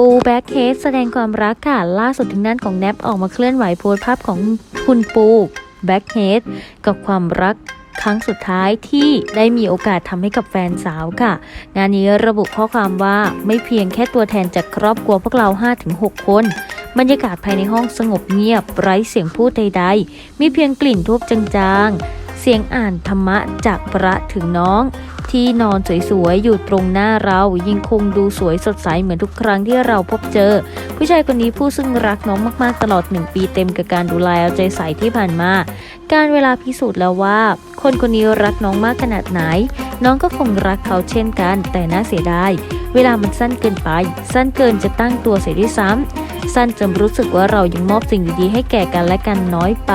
ปูแบ็คเคสแสดงความรักค่ะ ล่าสุดถึงนั้นของแนบออกมาเคลื่อนไหวโพสภาพของคุณปูแบ็คเฮดกับความรักครั้งสุดท้ายที่ได้มีโอกาสทำให้กับแฟนสาวค่ะ งานนี้ระบุข้อความว่าไม่เพียงแค่ตัวแทนจากครอบครัวพวกเรา 5-6 คน บรรยากาศภายในห้องสงบเงียบ ไร้เสียงพูดใดๆ มีเพียงกลิ่นทูบจางๆ เสียงอ่านธรรมะจากพระถึงน้อง ที่นอนสวยๆอยู่ตรงหน้าเรายังคงดูสวยสดใสเหมือนทุกครั้งที่เราพบเจอ ผู้ชายคนนี้ผู้ซึ่งรักน้องมากๆตลอดหนึ่งปีเต็มกับการดูแลเอาใจใส่ที่ผ่านมา การเวลาพิสูจน์แล้วว่า คนคนนี้รักน้องมากขนาดไหน น้องก็คงรักเขาเช่นกัน แต่น่าเสียดายเวลามันสั้นเกินไป สั้นเกินจะตั้งตัวเสียด้วยซ้ำสั้นจนรู้สึกว่าเรายังมอบสิ่งดีๆให้แก่กันและกันน้อยไป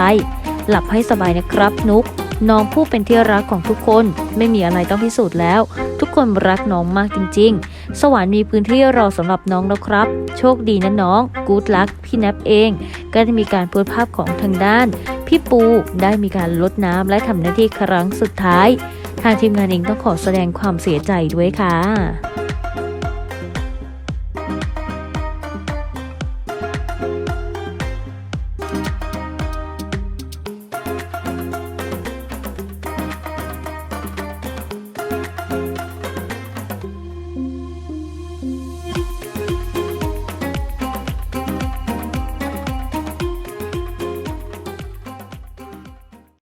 หลับให้สบายนะครับนุ๊ก น้องผู้เป็นที่รักของทุกคนไม่มีอะไรต้องพิสูจน์แล้ว ทุกคนรักน้องมากจริง ๆ สวรรค์มีพื้นที่รอสำหรับน้องแล้วครับ โชคดีนะน้อง กู๊ดลักพี่แนบเอง ก็ได้มีการโพสภาพของทางด้าน พี่ปูได้มีการลดน้ำและทำหน้าที่ครั้งสุดท้าย ทางทีมงานเองต้องขอแสดงความเสียใจด้วยค่ะ